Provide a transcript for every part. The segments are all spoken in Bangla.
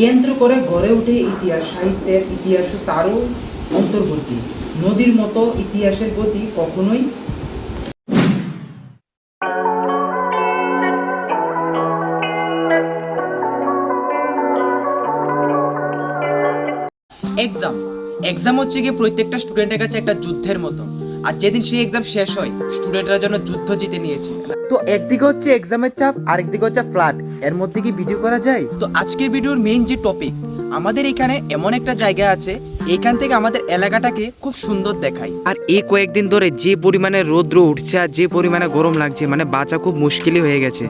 কেন্দ্র করে গড়ে ওঠে ইতিহাস সাহিত্যের ইতিহাস তারও অন্তর্বর্তী নদীর মতো ইতিহাসের গতি কখনোই এক্সাম এক্সাম হচ্ছে গিয়ে প্রত্যেকটা স্টুডেন্টের কাছে একটা যুদ্ধের মতো। আর যেদিন সেই এক্সাম শেষ হয় স্টুডেন্টরা যেন যুদ্ধ জিতে নিয়েছে। তো একদিকে হচ্ছে এক্সামের চাপ আরেকদিকে হচ্ছে ফ্লাড এর মধ্যে কি ভিডিও করা যায়? তো আজকের ভিডিওর মেইন যে টপিক আমাদের এখানে এমন একটা জায়গা আছে এখান থেকে আমাদের এলাকাটাকে খুব সুন্দর দেখায়। আর এই কয়েকদিন ধরে যে পরিমাণে রৌদ্র উঠছে আর যে পরিমাণে গরম লাগছে মানে বাঁচা খুব মুশকিলই হয়ে গেছে।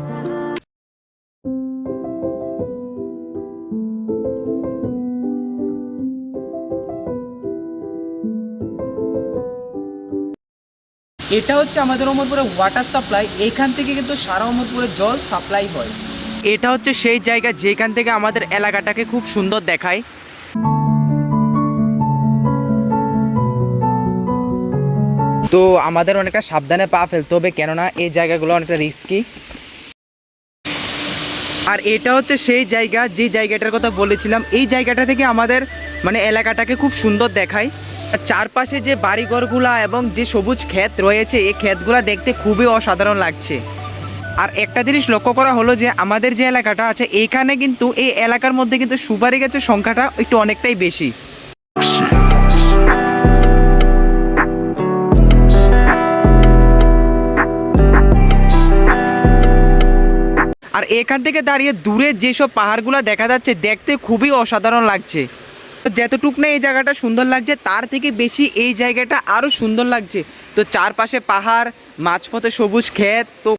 এটা হচ্ছে আমাদের অমরপুরের ওয়াটার সাপ্লাই এখান থেকে কিন্তু সারা অমরপুরে জল সাপ্লাই হয়। এটা হচ্ছে সেই জায়গা যেখান থেকে আমাদের এলাকাটাকে খুব সুন্দর দেখায়। তো আমাদের অনেকটা সাবধানে পা ফেলতে হবে, কেননা এই জায়গাগুলো অনেকটা রিস্কি আর এটা হচ্ছে সেই জায়গা, যে জায়গাটার কথা বলেছিলাম, এই জায়গাটা থেকে আমাদের মানে এলাকাটাকে খুব সুন্দর দেখায়। চারপাশে যে বাড়িঘরগুলা এবং যে সবুজ ক্ষেত রয়েছে, এই ক্ষেতগুলা দেখতে খুবই অসাধারণ লাগছে। আর একটা জিনিস লক্ষ্য করা হলো যে, আমাদের যে এলাকাটা আছে, এইখানে কিন্তু এই এলাকার মধ্যে কিন্তু সুপারি গাছের সংখ্যাটা একটু অনেকটাই বেশি। আর এখান থেকে দাঁড়িয়ে দূরে যেসব পাহাড়গুলো দেখা যাচ্ছে, দেখতে খুবই অসাধারণ লাগছে। যতটুক না এই জায়গাটা সুন্দর লাগছে, তার থেকে বেশি এই জায়গাটা আরও সুন্দর লাগছে। তো চারপাশে পাহাড়, মাঝপথে সবুজ ক্ষেত, তো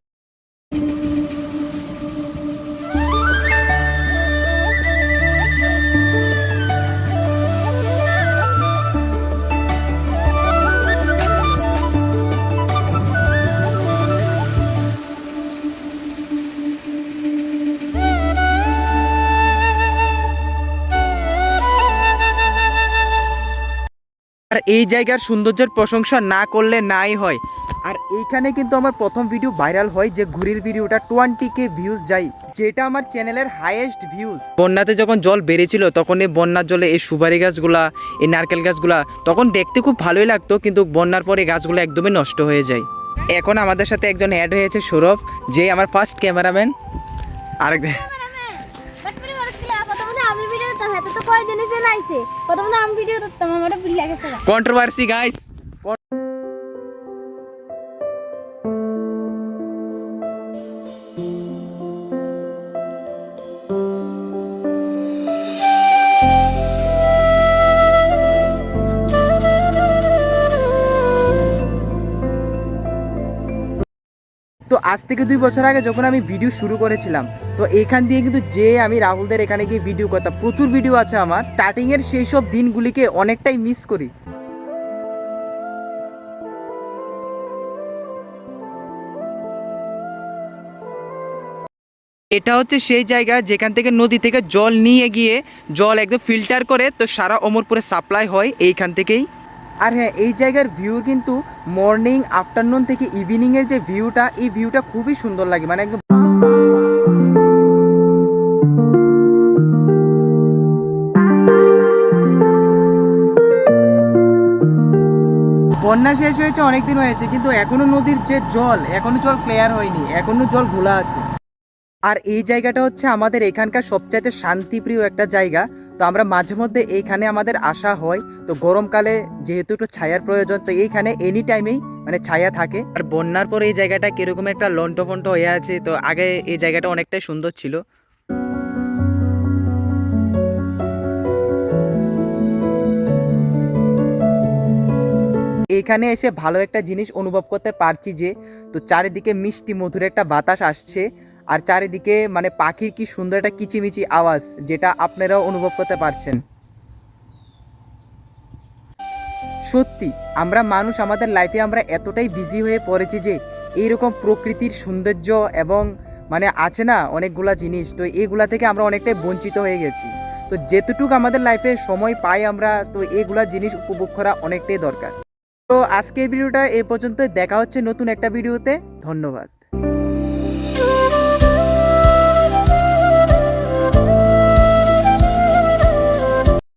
এই জায়গার সৌন্দর্যের প্রশংসা না করলে নাই হয়। আর এইখানে কিন্তু আমার প্রথম ভিডিও ভাইরাল হয় যে ঘুরির ভিডিওটা টোয়েন্টি কে ভিউজ যাই যেটা আমার চ্যানেলের হাইয়েস্ট ভিউজ বন্যাতে যখন জল বেড়েছিল, তখন এই বন্যার জলে এই সুপারি গাছগুলা, এই নারকেল গাছগুলা, তখন দেখতে খুব ভালোই লাগতো, কিন্তু বন্যার পরে গাছগুলো একদমই নষ্ট হয়ে যায়। এখন আমাদের সাথে একজন অ্যাড হয়েছে সৌরভ, যে আমার ফার্স্ট ক্যামেরাম্যান আরেক আমি ভিডিও তো কয়দিন এসে নাইছে? প্রথমে আমি ভিডিও করতাম আমার ভুলে গেছে কন্ট্রোভার্সি গাইস তো আজ থেকে দুই বছর আগে যখন আমি ভিডিও শুরু করেছিলাম, তো এখান দিয়ে কিন্তু যে আমি রাহুলদের এখানে গিয়ে ভিডিও করতাম, প্রচুর ভিডিও আছে আমার। স্টার্টিং এর সেই সব দিনগুলিকে অনেকটাই মিস করি। এটা হচ্ছে সেই জায়গা যেখান থেকে নদী থেকে জল নিয়ে গিয়ে জল একদম ফিল্টার করে, তো সারা অমরপুরে সাপ্লাই হয় এইখান থেকেই। আর হ্যাঁ এই জায়গার ভিউ কিন্তু মর্নিং আফটারনুন থেকে ইভিনিংয়ের যে ভিউটা এই ভিউটা খুবই সুন্দর লাগে। মানে একদম বন্যা শেষ হয়েছে অনেক দিন হয়েছে, কিন্তু এখনও নদীর যে জল, এখনও জল ক্লিয়ার হয়নি, এখনও জল ঘোলা আছে। আর এই জায়গাটা হচ্ছে আমাদের এখানকার সবচাইতে শান্তিপ্রিয় একটা জায়গা। তো আমরা মাঝে মধ্যে এইখানে আমাদের আসা হয়। তো গরমকালে যেহেতু একটু ছায়ার প্রয়োজন, তো এইখানে এনি টাইমেই মানে ছায়া থাকে। আর বন্যার পরে এই জায়গাটা কীরকম একটা লন্ট ফন্ট হয়ে আছে, তো আগে এই জায়গাটা অনেকটাই সুন্দর ছিল। এখানে এসে ভালো একটা জিনিস অনুভব করতে পারছি যে, তো চারিদিকে মিষ্টি মধুর একটা বাতাস আসছে। আর চারিদিকে মানে পাখির কি সুন্দর একটা কিচিমিচি আওয়াজ যেটা আপনারাও অনুভব করতে পারছেন। সত্যি, আমরা মানুষ আমাদের লাইফে আমরা এতটাই বিজি হয়ে পড়েছি যে এইরকম প্রকৃতির সৌন্দর্য এবং মানে আছে না অনেকগুলা জিনিস, তো এইগুলা থেকে আমরা অনেকটাই বঞ্চিত হয়ে গেছি। তো যেতটুকু আমাদের লাইফে সময় পাই আমরা, তো এইগুলা জিনিস উপভোগ করা অনেকটাই দরকার। তো আজকের ভিডিওটা এ পর্যন্ত দেখা হচ্ছে নতুন একটা ভিডিওতে, ধন্যবাদ।